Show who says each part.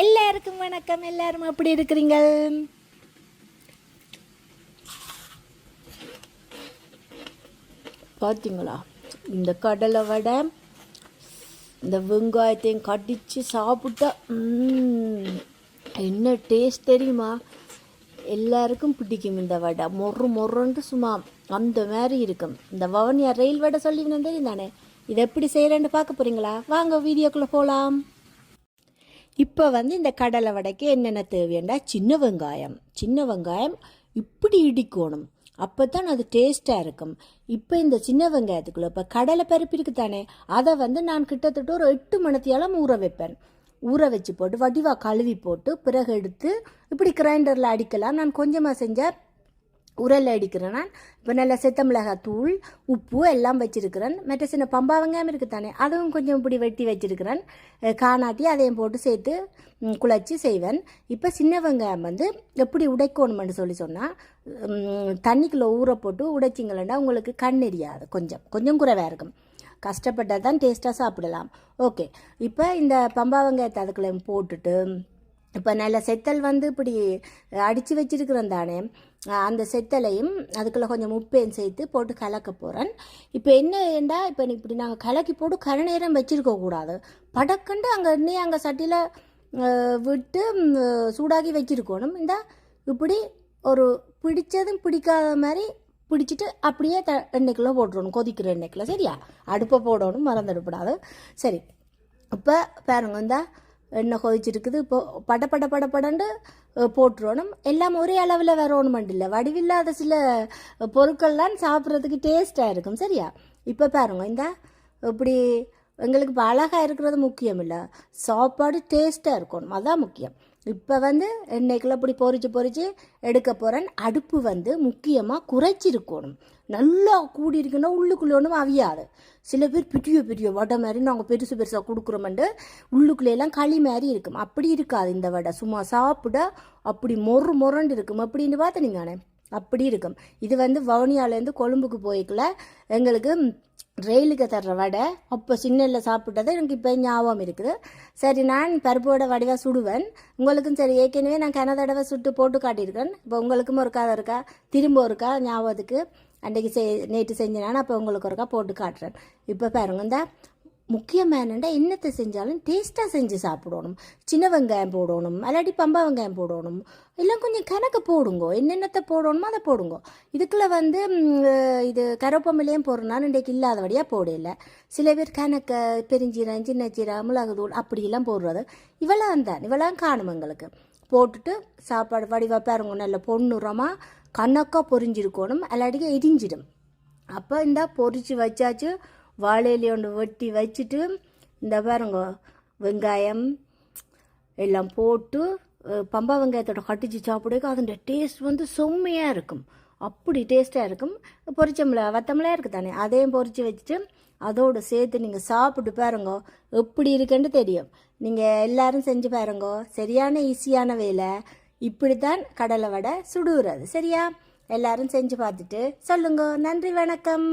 Speaker 1: எல்லாருக்கும் வணக்கம். எல்லாரும் எப்படி இருக்கிறீங்க பார்த்தீங்களா இந்த கடலை வடை இந்த வெங்காயத்தையும் கடித்து சாப்பிட்டா என்ன டேஸ்ட் தெரியுமா? எல்லாருக்கும் பிடிக்கும் இந்த வடை. மொறு மொறுன்ட்டு சும்மா அந்த மாதிரி இருக்கும். இந்த வவனியா ரயில் வடை சொல்லி தெரியும் தானே இதை எப்படி செய்கிறேன்னு பார்க்க போகிறீங்களா வாங்க வீடியோக்குள்ளே போகலாம் இப்போ வந்து இந்த கடலை வடைக்கு என்னென்ன தேவையாண்டா? சின்ன வெங்காயம். சின்ன வெங்காயம் இப்படி இடிக்கணும். அப்போ தான் அது டேஸ்ட்டாக இருக்கும். இப்போ இந்த சின்ன வெங்காயத்துக்குள்ளே இப்போ கடலை பருப்பு இருக்குது தானே அதை வந்து நான் கிட்டத்தட்ட ஒரு எட்டு மணத்தியாலம் ஊற வைப்பேன். ஊற வச்சு போட்டு வடிவாக கழுவி போட்டு பிறகு எடுத்து இப்படி கிரைண்டரில் அடிக்கலாம். நான் கொஞ்சமாக செஞ்சால் உரல் அடிக்கிறேன் நான் இப்போ நல்ல செத்த மிளகாய் தூள் உப்பு எல்லாம் வச்சுருக்கிறேன். மற்ற சின்ன பம்பா வெங்காயம் இருக்குது தானே அதுவும் கொஞ்சம் இப்படி வெட்டி வச்சுருக்கிறேன். காணாட்டி அதையும் போட்டு சேர்த்து குழச்சி செய்வேன். இப்போ சின்ன வெங்காயம் வந்து எப்படி உடைக்கணும்னு சொல்லி சொன்னால் தண்ணிக்குள்ளே ஊற போட்டு உடைச்சிங்களேன்னா உங்களுக்கு கண் எரியாது கொஞ்சம் கொஞ்சம் குறைவாக இருக்கும். கஷ்டப்பட்டால் தான் டேஸ்ட்டாக சாப்பிடலாம். ஓகே இப்போ இந்த பம்பா வெங்காயத்தை அதுக்குள்ளே போட்டுட்டு இப்போ நல்ல செத்தல் வந்து இப்படி அடித்து வச்சிருக்கிறேன் தானே. அந்த செத்தலையும் அதுக்குள்ளே கொஞ்சம் உப்பையும் சேர்த்து போட்டு கலக்க போகிறேன் இப்போ என்ன ஏண்டா இப்போ இப்படி நாங்கள் கலக்கி போட்டு கரை நேரம் வச்சுருக்கக்கூடாது படக்கண்டு அங்கே எண்ணெய் அங்கே சட்டியில் விட்டு சூடாகி சூடாக்கி வச்சிருக்கணும். இந்த இப்படி ஒரு பிடிச்சதும் பிடிக்காத மாதிரி பிடிச்சிட்டு அப்படியே த எண்ணெய்க்குள்ளே போட்டுருணும் கொதிக்கிற எண்ணெய்க்குள்ளே சரியா? அடுப்பை போடணும் மறந்துடக்கூடாது. சரி. இப்போ பாருங்க இந்த எண்ணெய் கொதிச்சிருக்குது. இப்போ பட பட பட படண்டு போட்டுருவணும் எல்லாம் ஒரே அளவில் வரணும் இல்லை. வடிவில்லாத சில பொருட்கள்லாம் சாப்பிட்றதுக்கு டேஸ்ட்டாக இருக்கும். சரியா? இப்போ பாருங்க. இந்த இப்படி எங்களுக்கு இப்போ அழகாக இருக்கிறது முக்கியம் இல்லை சாப்பாடு டேஸ்ட்டாக இருக்கணும். அதுதான் முக்கியம். இப்போ வந்து எண்ணெய்க்குள்ள இப்படி பொறிச்சு பொறிச்சு எடுக்க போகிறேன் அடுப்பு வந்து முக்கியமாக குறைச்சிருக்கணும் நல்லா கூடி இருக்குன்னா உள்ளுக்குள்ளே ஒன்றும் அவியாது. சில பேர் பெரிய பெரிய வடை மாதிரி நாங்கள் பெருசு பெருசாக கொடுக்குறோமெண்டு. உள்ளுக்குள்ளேயெல்லாம் களி மாதிரி இருக்கும். அப்படி இருக்காது இந்த வடை. சும்மா சாப்பிட அப்படி மொறு மொரண்டு இருக்கும். அப்படின்னு பார்த்து நீங்கண்ணே அப்படி இருக்கும். இது வந்து வவுனியாலேருந்து கொழும்புக்கு போய்க்கல. எங்களுக்கு ரயிலுக்கு தர்ற வடை. அப்போ சின்னல்ல சாப்பிட்டது எனக்கு இப்போ ஞாபகம் இருக்குது. சரி நான் பருப்போட வடிவாக சுடுவேன். உங்களுக்கும் சரி ஏற்கனவே நான் கன தடவை சுட்டு போட்டு காட்டியிருக்கேன். இப்போ உங்களுக்கும் ஒருக்காத இருக்கா? திரும்ப ஒருக்கா? ஞாபகத்துக்கு அன்றைக்கு செய் நேற்று செஞ்சினான்னு அப்போ உங்களுக்கு ஒருக்கா போட்டு காட்டுறேன். இப்போ பாருங்க இந்த முக்கியமாக என்னென்னா என்னத்தை செஞ்சாலும் டேஸ்ட்டாக செஞ்சு சாப்பிடணும். சின்ன வெங்காயம் போடணும் அல்லாட்டி பம்பா வெங்காயம் போடணும். எல்லாம் கொஞ்சம் கணக்கு போடுங்கோ. என்னென்னத்தை போடணுமோ அதை போடுங்கோ. இதுக்குள்ள வந்து இது கருப்பமிலையும் போடுறனாலும் இன்றைக்கு இல்லாதபடியாக போடல. சில பேர் கணக்க பெருஞ்சீரம் சின்ன சீரம் மிளகுதூள் அப்படியெல்லாம் போடுறது. இவெல்லாம் தான். இவெல்லாம் காணும் எங்களுக்கு. போட்டுட்டு சாப்பாடு வடிவா பாருங்க. நல்ல பொண்ணுரமாக கணக்காக பொரிஞ்சிருக்கணும். அல்லாட்டிக்கு எரிஞ்சிடும் அப்போ இந்த பொரிச்சு வச்சாச்சு. வாழையிலே ஒன்று வெட்டி வச்சுட்டு இந்த பாருங்க வெங்காயம் எல்லாம் போட்டு பம்பா வெங்காயத்தோட கட்டிச்சு சாப்பிடுக்க அதோட டேஸ்ட் வந்து செம்மையாக இருக்கும். அப்படி டேஸ்ட்டாக இருக்கும். பொரிச்சமிள வத்தமிளையாக இருக்குது தானே? அதையும் பொரிச்சு வச்சுட்டு அதோடு சேர்த்து நீங்கள் சாப்பிட்டு பாருங்க எப்படி இருக்குன்னு தெரியும். நீங்கள் எல்லாரும் செஞ்சு பாருங்க சரியான ஈஸியான வேலை. இப்படி தான் கடலை வடை சுடுகிறது சரியா? எல்லாரும் செஞ்சு பார்த்துட்டு சொல்லுங்க. நன்றி வணக்கம்.